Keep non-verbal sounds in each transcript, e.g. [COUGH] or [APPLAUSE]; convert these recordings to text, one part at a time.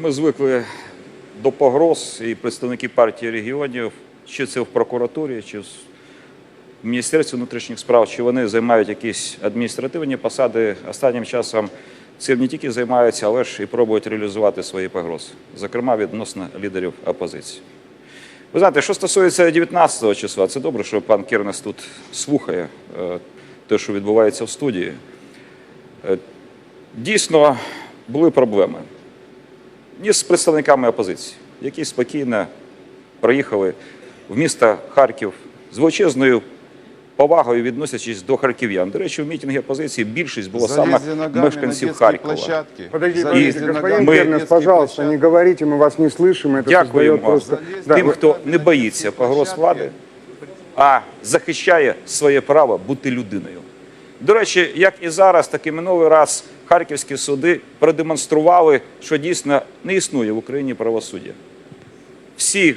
Ми звикли до погроз і представники партії регіонів, чи це в прокуратурі, чи в Міністерстві внутрішніх справ, чи вони займають якісь адміністративні посади. Останнім часом цим не тільки займаються, але ж і пробують реалізувати свої погрози, зокрема відносно лідерів опозиції. Ви знаєте, що стосується 19 числа, це добре, що пан Кернес тут слухає е, те, що відбувається в студії. Е, Дійсно, були проблеми ні з представниками опозиції, які спокійно приїхали в місто Харків з величезною повагою відносячись до харків'ян. До речі, в мітингі опозиції більшість було саме Залезли ногами мешканців на детские Харкова. площадки. Подождите, Залезли подождите, ногами господин Мы- на Кернес, детские пожалуйста, площадки. не говорите, мы вас не слышим. Это Дякуємо создает просто... Да, тим, вы- хто не боїться погроз влади, а захищає своє право бути людиною. До речі, як і зараз, так і минулий раз харківські суди продемонстрували, що дійсно не існує в Україні правосуддя. Всі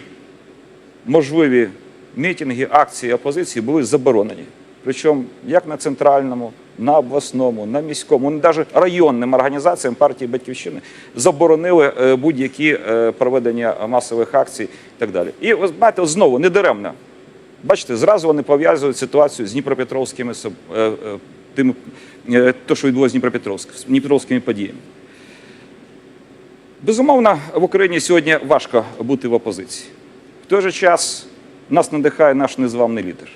можливі мітинги, акції опозиції були заборонені. Причому як на центральному, на обласному, на міському, ну, навіть районним організаціям партії Батьківщини заборонили е, будь-які е, проведення масових акцій і так далі. І знаєте, знову недаремно. Бачите, зразу вони пов'язують ситуацію з Дніпропетровськими е, тим, е, то, що відбулося з Дніпропетровськ, з Дніпропетровськими подіями. Безумовно, в Україні сьогодні важко бути в опозиції. В той же час нас надихає наш незламний лідер.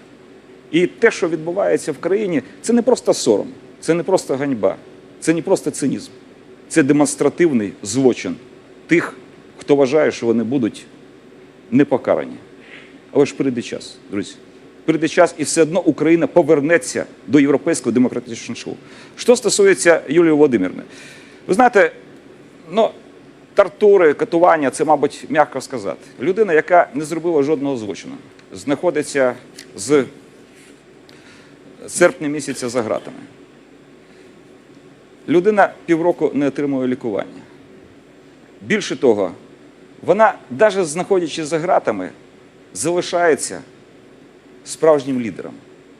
І те, що відбувається в країні, це не просто сором, це не просто ганьба, це не просто цинізм, це демонстративний злочин тих, хто вважає, що вони будуть не покарані. Але ж прийде час, друзі. Прийде час, і все одно Україна повернеться до європейського демократичного шоу. Що стосується Юлії Володимирівни, ви знаєте, ну, тортури, катування це, мабуть, м'яко сказати. Людина, яка не зробила жодного злочину, знаходиться з серпня місяця за ґратами. Людина півроку не отримує лікування. Більше того, вона, навіть знаходячись за ґратами, залишається справжнім лідером.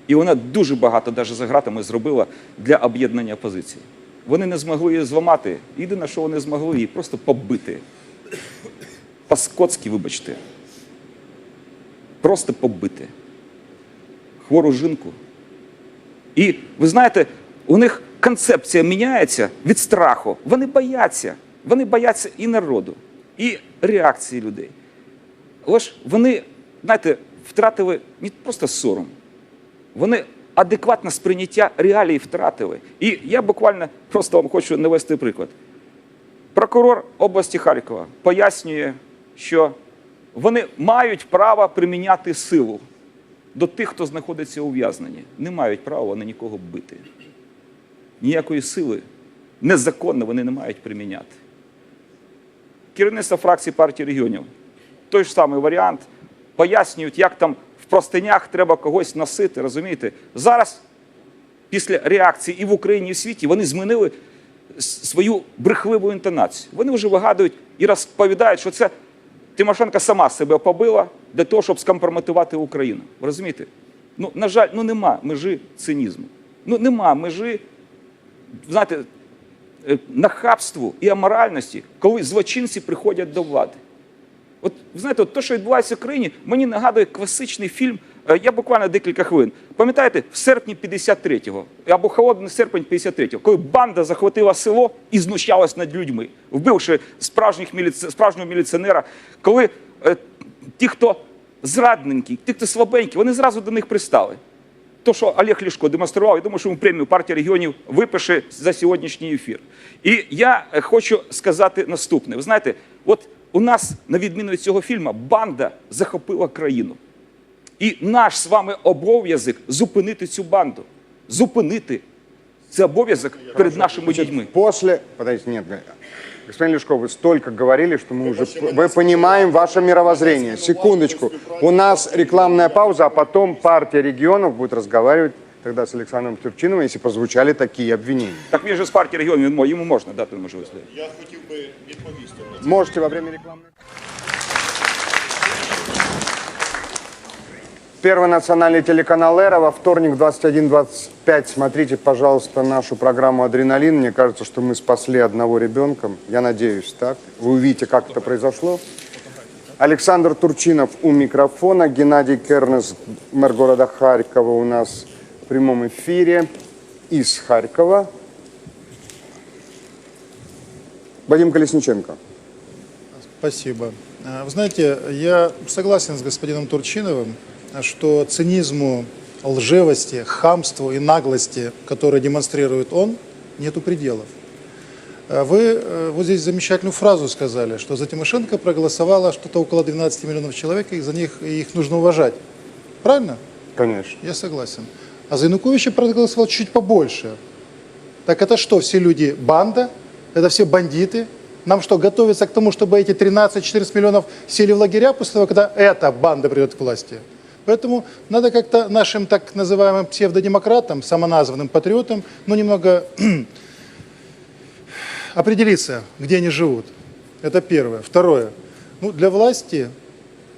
І вона дуже багато, навіть за ґратами, зробила для об'єднання опозиції. Вони не змогли її зламати. Єдине, що вони змогли її просто побити. По-скотськи, вибачте. Просто побити. Хвору жінку. І ви знаєте, у них концепція міняється від страху. Вони бояться. Вони бояться і народу, і реакції людей. Але вони, знаєте, втратили не просто сором, вони адекватне сприйняття реалій втратили. І я буквально просто вам хочу навести приклад. Прокурор області Харкова пояснює, що вони мають право приміняти силу до тих, хто знаходиться у в'язненні. Не мають права вони нікого бити. Ніякої сили незаконно вони не мають приміняти. Керівництво фракції партії регіонів. Той ж самий варіант. Пояснюють, як там в простинях треба когось носити. Розумієте? Зараз, після реакції і в Україні, і в світі, вони змінили свою брехливу інтонацію. Вони вже вигадують і розповідають, що це Тимошенко сама себе побила для того, щоб скомпрометувати Україну. Розумієте? Ну, на жаль, ну нема межі цинізму. Ну нема межі, знаєте, е, нахабству і аморальності, коли злочинці приходять до влади. От ви знаєте, от те, що відбувається в країні, мені нагадує класичний фільм. е, Я буквально декілька хвилин. Пам'ятаєте, в серпні 53-го, або холодний серпень 53-го, коли банда захватила село і знущалась над людьми, вбивши справжніх міліці... справжнього міліціонера, коли е, ті, хто зрадненькі, ті, хто слабенькі, вони зразу до них пристали. То, що Олег Ляшко демонстрував, я думаю, що йому премію партія регіонів випише за сьогоднішній ефір. І я е, хочу сказати наступне: ви знаєте, от у нас, на відміну від цього фільму, банда захопила країну. І наш з вами обов'язок зупинити цю банду. Зупинити. Це обов'язок перед нашими дітьми. После... Подождите, нет, господин Лешков, вы столько говорили, что мы уже... Мы понимаем ваше мировоззрение. Секундочку. У нас рекламная пауза, а потом партия регионов будет разговаривать тогда с Александром Турчиновым, если прозвучали такие обвинения. Так він же з партії регіонів, він мо- йому можна дати можливість. Я хотів би відповісти на це. Можете во время рекламной... Первый национальный телеканал «Эра». Во вторник 21.25 смотрите, пожалуйста, нашу программу «Адреналин». Мне кажется, что мы спасли одного ребенка. Я надеюсь, так? Вы увидите, как это произошло. Александр Турчинов у микрофона. Геннадий Кернес, мэр города Харькова, у нас в прямом эфире из Харькова. Вадим Колесниченко. Спасибо. А, Вы знаете, я согласен с господином Турчиновым, что цинизму, лживости, хамству и наглости, которые демонстрирует он, нету пределов. А Вы э, вот здесь замечательную фразу сказали, что за Тимошенко проголосовало что-то около 12 миллионов человек, и за них и их нужно уважать. Правильно? Конечно. Я согласен. А за Януковича проголосовал чуть побольше. Так это что, все люди банда? Это все бандиты? Нам что, готовиться к тому, чтобы эти 13-14 миллионов сели в лагеря после того, когда эта банда придет к власти? Поэтому надо как-то нашим так называемым псевдодемократам, самоназванным патриотам, ну, немного [CLEARS THROAT] определиться, где они живут. Это первое. Второе. Ну, для власти,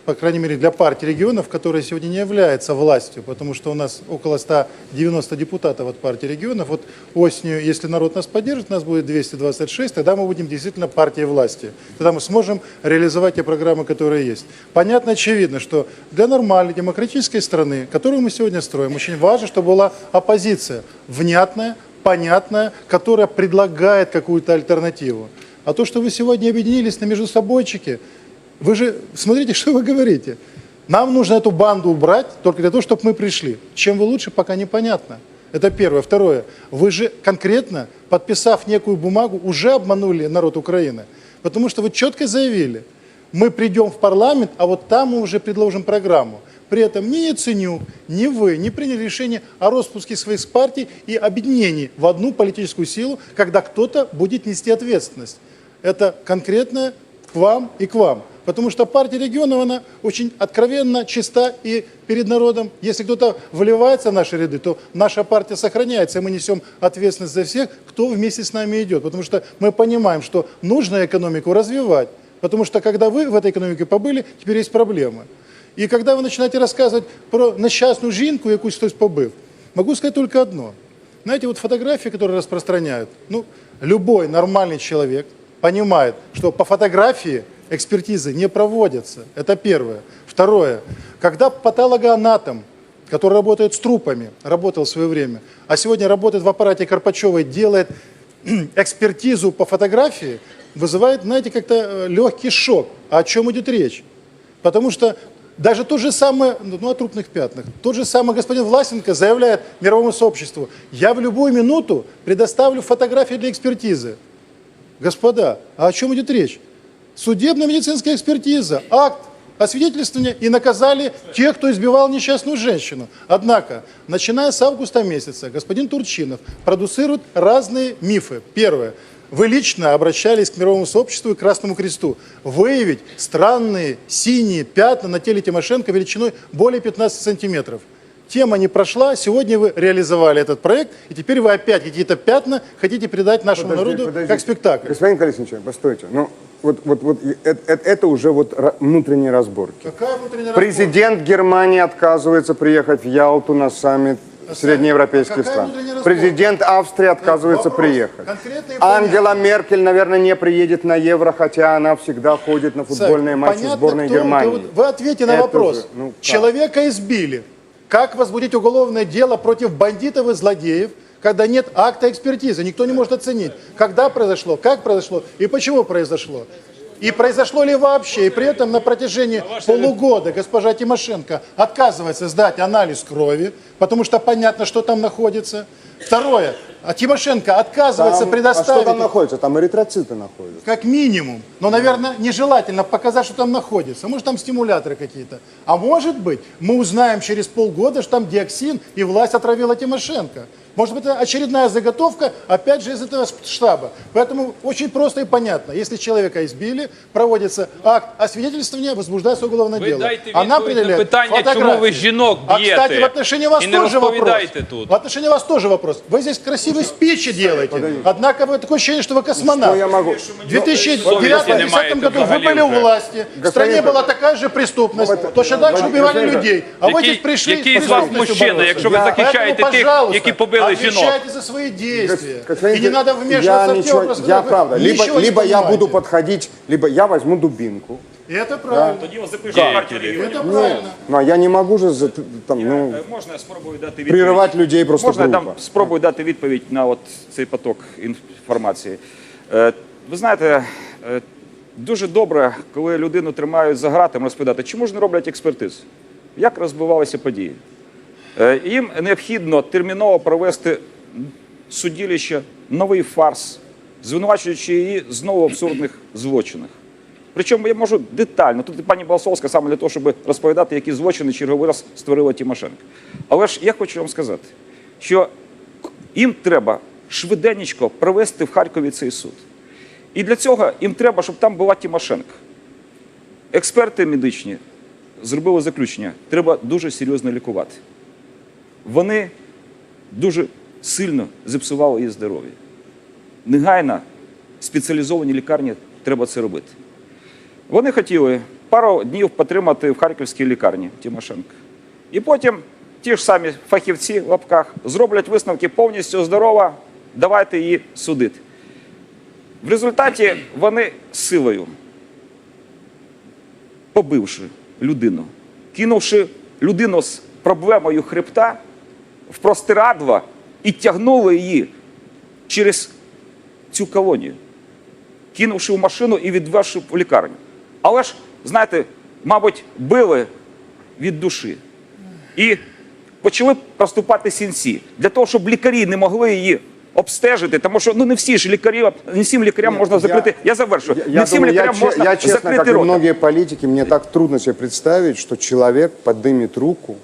по крайней мере, для партии регионов, которая сегодня не является властью, потому что у нас около 190 депутатов от партии регионов, вот осенью, если народ нас поддержит, нас будет 226, тогда мы будем действительно партией власти. Тогда мы сможем реализовать те программы, которые есть. Понятно, очевидно, что для нормальной демократической страны, которую мы сегодня строим, очень важно, чтобы была оппозиция, внятная, понятная, которая предлагает какую-то альтернативу. А то, что вы сегодня объединились на междусобойчике, вы же, смотрите, что вы говорите. Нам нужно эту банду убрать только для того, чтобы мы пришли. Чем вы лучше, пока непонятно. Это первое. Второе. Вы же конкретно, подписав некую бумагу, уже обманули народ Украины. Потому что вы четко заявили, мы придем в парламент, а вот там мы уже предложим программу. При этом ни Яценюк, ни вы не приняли решение о распуске своих партий и объединении в одну политическую силу, когда кто-то будет нести ответственность. Это конкретно к вам и к вам. Потому что партия регионов, она очень откровенно, чиста и перед народом. Если кто-то вливается в наши ряды, то наша партия сохраняется, и мы несем ответственность за всех, кто вместе с нами идет. Потому что мы понимаем, что нужно экономику развивать. Потому что когда вы в этой экономике побыли, теперь есть проблемы. І коли ви починаєте розказувати про нещасну жінку, якусь хтось побив, могу сказать только одно. Знаете, вот фотографии, которые распространяют, ну, любой нормальный человек понимает, что по фотографии экспертизы не проводятся. Это первое. Второе. Когда патологоанатом, который работает с трупами, работал в свое время, а сегодня работает в аппарате Карпачевой, делает [CLEARS THROAT] экспертизу по фотографии, вызывает, знаете, как-то э, легкий шок. А о чем идет речь? Потому что даже то же самое, ну, о трупных пятнах, тот же самый господин Власенко заявляет мировому сообществу, я в любую минуту предоставлю фотографии для экспертизы. Господа, а о чем идет речь? Судебно-медицинская экспертиза, акт освидетельствования и наказали тех, кто избивал несчастную женщину. Однако, начиная с августа месяца, господин Турчинов продуцирует разные мифы. Первое. Вы лично обращались к мировому сообществу и Красному Кресту выявить странные синие пятна на теле Тимошенко величиной более 15 сантиметров. Тема не прошла, сегодня вы реализовали этот проект, и теперь вы опять какие-то пятна хотите передать нашему Подожди, народу подожди. как спектакль. Господин Колесниченко, постойте. Ну, вот, вот, вот это, это- уже вот внутренние разборки. Какая внутренняя Президент Германии отказывается приехать в Ялту на саммит среднеевропейских какая стран. разборка? Президент Австрии отказывается Вопрос приехать. Ангела Меркель, наверное, не приедет на Евро, хотя она всегда ходит на футбольные Сань, матчи понятно, сборной кто- Германии. кто- Вы ответьте на Это вопрос. же, ну, как? Человека избили. Как возбудить уголовное дело против бандитов и злодеев, когда нет акта экспертизы? Никто не может оценить, когда произошло, как произошло и почему произошло. И произошло ли вообще, и при этом на протяжении полугода госпожа Тимошенко отказывается сдать анализ крови, потому что понятно, что там находится. Второе, а Тимошенко отказывается Там- а предоставить... что там находится? Там эритроциты находятся. Как минимум. Но, наверное, нежелательно показать, что там находится. Может, там стимуляторы какие-то. А может быть, мы узнаем через полгода, что там диоксин, и власть отравила Тимошенко. Может быть, это очередная заготовка, опять же, из этого штаба. Поэтому очень просто и понятно. Если человека избили, проводится акт освидетельствования, возбуждается уголовное Ви дело. дайте А нам відповідь на определяют питання, чому фотографии. ви жінок А, б'єте кстати, в отношении вас і не тоже вопрос. розповідайте тут. В отношении вас тоже вопрос. вопрос. Вы здесь красивые спичи делаете, однако вы такое ощущение, что вы космонавт. Что я могу? В 2009-2010 году вы были у власти, в стране была такая же преступность, точно так же убивали людей, а вы Який- здесь пришли який с з вас преступностью мужчина, бороться. якщо ви Я- захищаєте Поэтому, тих, пожалуйста, які побили жінок? отвечайте за свои действия. Господин И не надо я вмешиваться в те ничего, вопросы, я которые вы правда, либо, ничего не либо я понимаете. буду подходить, либо я возьму дубинку. И это правильно. Тоді вас запишемо партію регіонів. Это правильно. Ну, а я не могу же за- там, ну, Е, Можна я спробую дати відповідь? прерывать людей просто Можна я грубо. там спробую дати відповідь на от цей поток інформації. Е, Ви знаєте, е, дуже добре, коли людину тримають за гратами, розповідати, чому ж не роблять експертиз? Як розбивалися події? Е, Їм необхідно терміново провести судилище, новий фарс, звинувачуючи її знову в абсурдних злочинах. Причому я можу детально, тут пані Балсовська саме для того, щоб розповідати, які злочини черговий раз створила Тимошенко. Але ж я хочу вам сказати, що їм треба швиденько провести в Харкові цей суд. І для цього їм треба, щоб там була Тимошенко. Експерти медичні зробили заключення, треба дуже серйозно лікувати. Вони дуже сильно зіпсували її здоров'я. Негайно спеціалізовані лікарні треба це робити. Вони хотіли пару днів потримати в харківській лікарні Тимошенка. І потім ті ж самі фахівці в лапках зроблять висновки повністю здорова, давайте її судити. В результаті вони силою, побивши людину, кинувши людину з проблемою хребта в простирадла і тягнули її через цю колонію кинувши в машину і відвезши в лікарню. Але ж, знаєте, мабуть, били від душі. І почали проступати сінці для того, щоб лікарі не могли її обстежити, тому що ну не всі ж лікарі, не всім лікарям можна закрити. Я, завершу. Я, не я всім думаю, я, лікарям че- можна я честно, закрити как и рота. многие политики, мне так трудно себе представить, что человек поднимет руку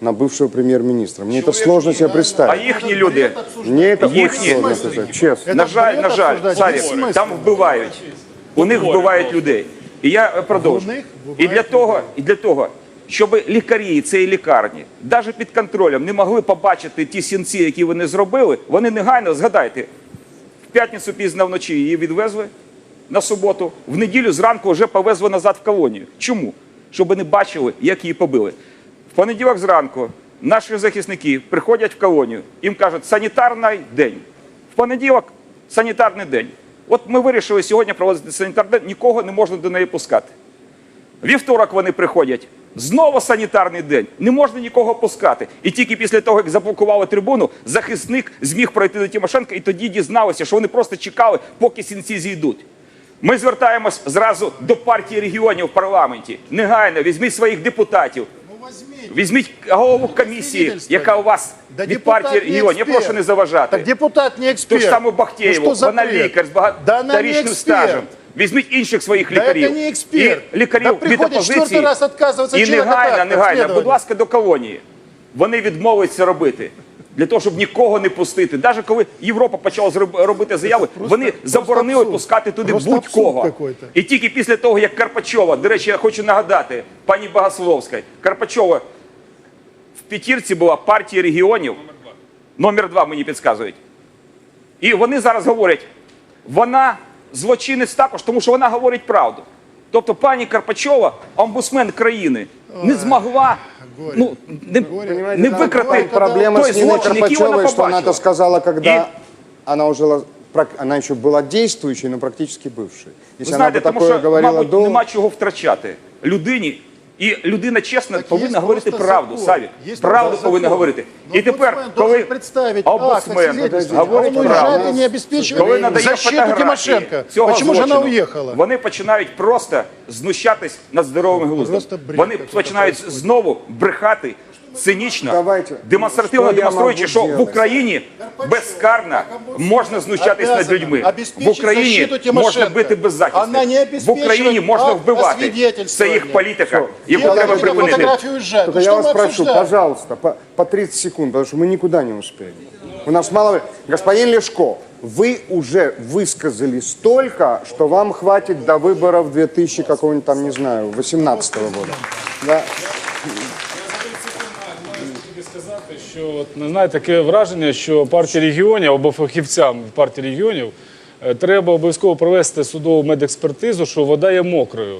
на бывшего премьер-министра. Мне это сложно себе А представить. їхні люди, Мне это очень Їхні. сложно представить, честно. на жаль, бред на жаль, обсуждать, Сарік, без смисла. там вбивають. У них вбивають людей. І я е, продовжу. І для того, і для того, щоб лікарі цієї лікарні, навіть під контролем, не могли побачити ті сінці, які вони зробили, вони негайно, згадайте, в п'ятницю пізно вночі її відвезли на суботу, в неділю зранку вже повезли назад в колонію. Чому? Щоб не бачили, як її побили. В понеділок зранку наші захисники приходять в колонію, їм кажуть, санітарний день. В понеділок санітарний день. От ми вирішили сьогодні проводити санітарний день, нікого не можна до неї пускати. Вівторок вони приходять. Знову санітарний день. Не можна нікого пускати. І тільки після того, як заблокували трибуну, захисник зміг пройти до Тимошенка і тоді дізналися, що вони просто чекали, поки сінці зійдуть. Ми звертаємось зразу до партії регіонів в парламенті. Негайно візьміть своїх депутатів. Візьміть голову комісії, яка у вас Да від депутат партії не регіонів. Я експерт. прошу не заважати. Так депутат не Ту эксперт. ж саму Ну, Бахтєєву, что за вона бред? лікар з Да она не багаторічним эксперт. стажем. Візьміть інших своїх Да лікарів. это не эксперт. І лікарів Да від приходит опозиції. четвертый раз отказываться І человека негайно, так, негайно, расследование. будь ласка, до колонії. Вони відмовляться робити. Для того, щоб нікого не пустити. Навіть коли Європа почала робити заяви, вони просто заборонили абсурд. пускати туди будь-кого. І тільки після того, як Карпачова, до речі, я хочу нагадати, пані Богословська, Карпачова в п'ятірці була партія регіонів, номер два мені підказують. І вони зараз говорять, вона злочинець також, тому що вона говорить правду. Тобто пані Карпачова, омбудсмен країни, не змогла ну, не, Понимаете, не там викрати проблема той с Ниной злочин, який вона Карпачевой, что она это побачила. сказала, когда И- она уже ла- прак- она еще была действующей, но практически бывшей. Ви Если знаєте, она бы тому такое що, говорила мабуть, до... нема чого втрачати людині. і людина чесно повинна говорити правду, закон. Саві. Есть Правду просто повинна закон. говорити. Но І тепер, коли свидетельство, говорить правду, не коли надає фотографії цього Почему же вона злочину. Вони починають просто знущатись над здоровим глуздом. Вони починають знову брехати цинічно, Давайте. демонстративно Що я демонструючи, можу що в зробити? Україні безкарно можна знущатись над Обязана людьми. В обеспечить Україні защиту Тимошенко. можна бити Вона беззахисних. не В Україні обеспечує можна акт вбивати. Це освідетельствування. їх політика, яку Делайте треба на припинити. фотографию уезжают. Только Ну, я что вас мы прошу, обсуждаем? пожалуйста, по, по 30 секунд, потому что мы никуда не успеем. У нас мало времени. Господин Лешко, вы уже высказали столько, что вам хватит до выборов 2000 какого-нибудь там, не знаю, 18 года. Да. Сказати, що ну, знаєте, таке враження, що партія регіонів або фахівцям партії регіонів е, треба обов'язково провести судову медекспертизу, що вода є мокрою.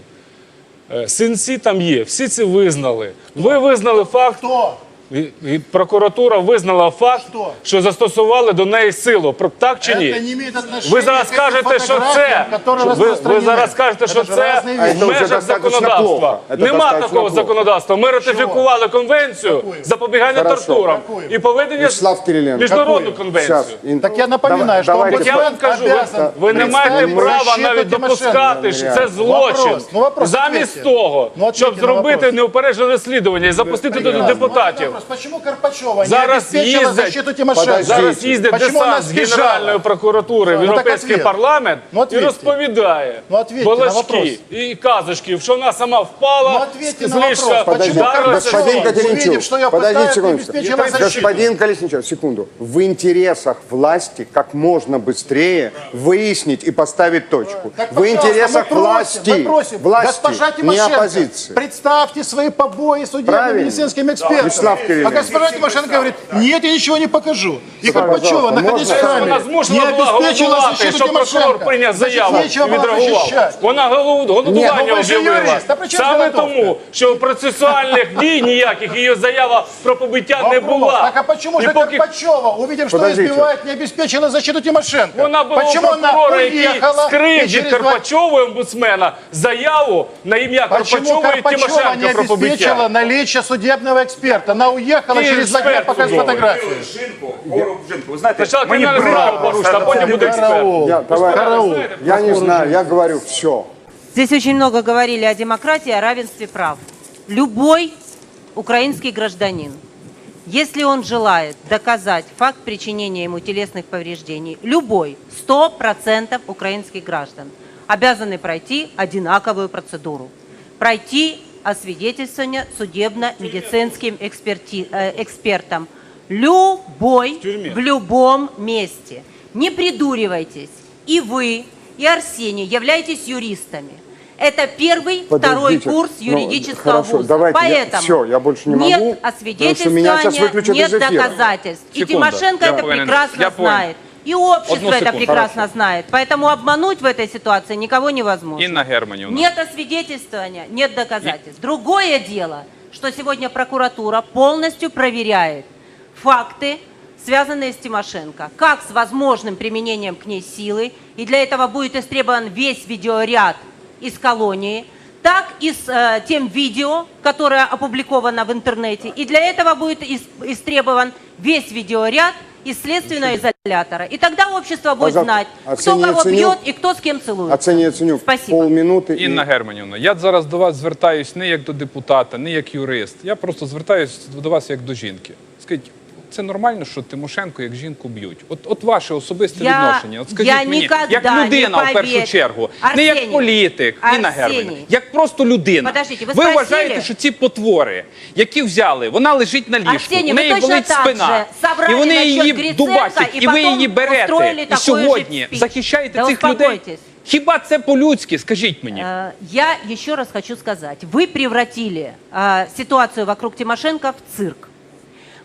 Е, Синці там є, всі це визнали. Ви визнали факт, Кто? і, і прокуратура визнала факт, Що? що застосували до неї силу. Про- Так чи Это ні? не имеет отношения Ви зараз к этим кажете, що це фотографиям, которые ви, ви распространены. зараз кажете, що Это же це разные А в вещи. це вже межах достатньо законодавства. плохо. Це Нема достатньо такого плохо. законодавства. Ми ратифікували конвенцію Какую? запобігання Хорошо. тортурам Какую? і поведення Вячеслав Кириленко. міжнародну Какую? конвенцію. Сейчас. Так я напоминаю, что давайте От я вам кажу, ви, обязан ви не маєте представить права защиту навіть Тимошенко. допускати, що це Вопрос. злочин. Ну, вопрос, Замість ответьте. того, Ну, ответьте щоб на зробити вопрос. неупереджене розслідування і запустити до Прекрасно. депутатів. Вопрос, Почему Карпачева Зараз не обеспечила їздять- защиту Тимошенко? Подождите. Зараз їздить Почему она десант з сбежала? Генеральної прокуратури в Ну, так Європейський ответ. парламент Ну, і ответьте. розповідає Ну, ответьте на вопрос. балачки і казочки, що вона сама впала, Ну, ответьте на зліша, вопрос. Почему вдарилася. Карпачева? Господин Увидев, Катеринчук, что ее подождите пытают, секундочку. обеспечила защиту. Господин Колесничев, секунду. В интересах власти как можно быстрее выяснить и поставить точку. Так, в пожалуйста, интересах мы просим, власти, мы просим, власти, госпожа не Тимошенко, оппозиции. представьте свои побои судебным Правильно. медицинским экспертам. Вячеслав а госпожа Тимошенко говорит, нет, я ничего не покажу. И Карпачева, находясь в камере, не обеспечила защиту щоб прокурор Тимошенко. прийняв Значит, заяву нечего і было відреагував. защищать. Вона голод- голодування ви ж об'явила. юрист, а при чому Саме голодовка? тому, що процесуальних дій ніяких її заява про побиття не була. Так а почему І же поки Карпачева, увидев, что Подождите. избивает, не обеспечила защиту Тимошенко? Вона була у почему она прокурора, який уехала и скривдить через два омбудсмена заяву на ім'я Почему Карпачова і Карпачева не Тимошенко про обеспечила наличие судебного эксперта? Она уехала Ты через два дня эксперт показать судовый. фотографию. Жінку, гору жінку. Ви знаєте, Спочатку мені кримінальне бридко справу порушити, а просто потім це буде дивитися. експерт. Я, давай- Караул. я не знаю, я говорю все. Здесь очень много говорили о демократии, о равенстве прав. Любой украинский гражданин, если он желает доказать факт причинения ему телесных повреждений, любой, 100% украинских граждан обязаны пройти одинаковую процедуру. Пройти освидетельствование судебно-медицинским эксперти- э, экспертом. Любой, тюрьме. в любом месте. Не придуривайтесь. И вы, и Арсений являетесь юристами. Это первый, второй Подождите. курс Ну, юридического хорошо, вуза. давайте я- Поэтому всё, я больше не нет могу, освидетельствования, нет доказательств. И Секунда, Тимошенко я это понял, прекрасно я понял. знает. И общество Одну это секунду. прекрасно знает. Поэтому обмануть в этой ситуации никого невозможно. Інна Германівна. Нет освидетельствования, нет доказательств. Другое дело, что сегодня прокуратура полностью проверяет факты, связанные с Тимошенко, как с возможным применением к ней силы, и для этого будет истребован весь видеоряд из колонии, так и с э, тем видео, которое опубликовано в интернете, и для этого будет ис- истребован весь видеоряд из следственного изолятора. И тогда общество будет знать, кто Арсений кого Яценюк. бьет и кто с кем целуется. Арсений Яценюк, Спасибо. полминуты. и- Інна Германівна, я зараз до вас звертаюсь не як до депутата, не як юрист. Я просто звертаюсь до вас як до жінки. Скажіть, це нормально, що Тимошенко як жінку б'ють? От, от ваше особисте Я- відношення. От скажіть я мені, ніколи як не людина в першу повір- чергу, не як Арсеній, політик, Інна Арсеній. Германівна, як просто людина. Подождите, ви ви спросили? вважаєте, що ці потвори, які взяли, вона лежить на ліжку, Арсеній, у ви неї точно болить так спина, же собрали і вони насчет її Гриценка, дубасять, і і ви потім її берете. устроїли І такой же сьогодні спич. захищаєте Да цих людей. успокойтесь. Хіба це по-людськи? Скажіть мені. Э, Я еще раз хочу сказать, вы превратили э, ситуацию вокруг Тимошенко в цирк.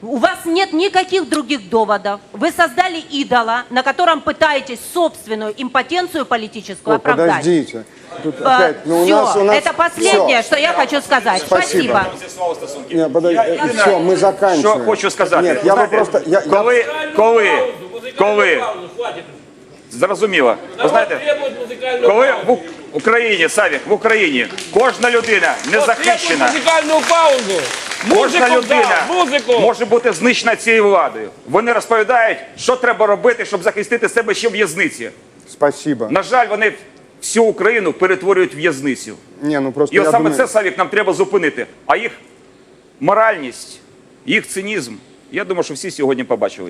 У вас нет никаких других доводов. Вы создали идола, на котором пытаетесь собственную импотенцию политическую Ой, оправдать. подождите. Тут Э, опять, ну, у всё, нас, у нас... это последнее, Всё. что я хочу сказать. Спасибо. Спасибо. Не, подожди, все, мы Що заканчиваем. хочу сказати? Нет, я Знаєте, просто... Я, я- коли, коли, коли, зрозуміло, ви знаєте, коли в Україні, Савік, в Україні кожна людина не захищена, Музикальну паузу. кожна Музику людина музику. може бути знищена цією владою. Вони розповідають, що треба робити, щоб захистити себе ще в в'язниці. Спасибо. На жаль, вони всю Україну перетворюють в в'язницю. Не, ну просто І от я саме думаю- це, Савік, нам треба зупинити. А їх моральність, їх цинізм, я думаю, що всі сьогодні побачили.